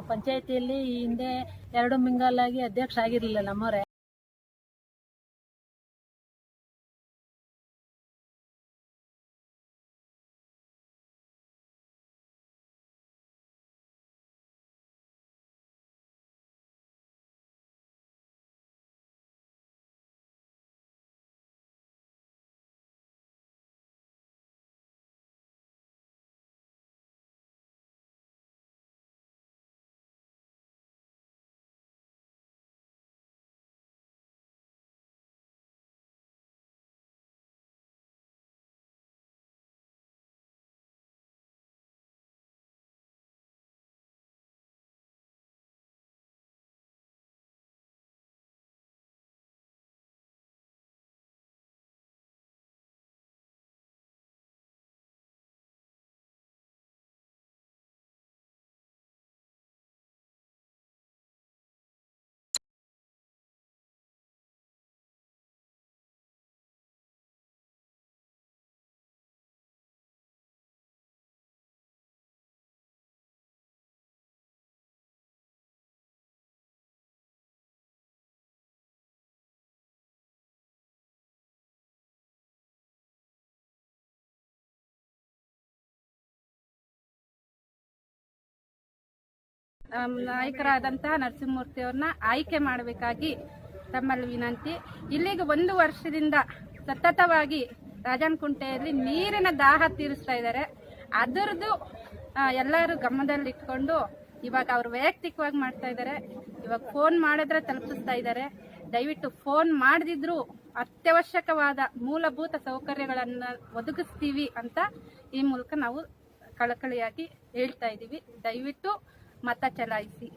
ಪಂಚಾಯತಿಯಲ್ಲಿ ಈ ಹಿಂದೆ ಎರಡು ಮಿಂಗಲಾಗಿ ಅಧ್ಯಕ್ಷ ಆಗಿರಲಿಲ್ಲ ನಮ್ಮವರೇ. ನಾಯಕರಾದಂತಹ ನರಸಿಂಹಮೂರ್ತಿಯವ್ರನ್ನ ಆಯ್ಕೆ ಮಾಡಬೇಕಾಗಿ ತಮ್ಮಲ್ಲಿ ವಿನಂತಿ. ಇಲ್ಲಿಗೆ ಒಂದು ವರ್ಷದಿಂದ ಸತತವಾಗಿ ರಾಜನಕುಂಟೆಯಲ್ಲಿ ನೀರಿನ ದಾಹ ತೀರಿಸ್ತಾ ಇದ್ದಾರೆ. ಅದರದ್ದು ಎಲ್ಲರೂ ಗಮನದಲ್ಲಿಟ್ಕೊಂಡು ಇವಾಗ ಅವರು ವೈಯಕ್ತಿಕವಾಗಿ ಮಾಡ್ತಾ ಇದ್ದಾರೆ. ಇವಾಗ ಫೋನ್ ಮಾಡಿದ್ರೆ ತಲುಪಿಸ್ತಾ ಇದ್ದಾರೆ. ದಯವಿಟ್ಟು ಫೋನ್ ಮಾಡದಿದ್ರು ಅತ್ಯವಶ್ಯಕವಾದ ಮೂಲಭೂತ ಸೌಕರ್ಯಗಳನ್ನು ಒದಗಿಸ್ತೀವಿ ಅಂತ ಈ ಮೂಲಕ ನಾವು ಕಳಕಳಿಯಾಗಿ ಹೇಳ್ತಾ ಇದ್ದೀವಿ. ದಯವಿಟ್ಟು मत चलाई थी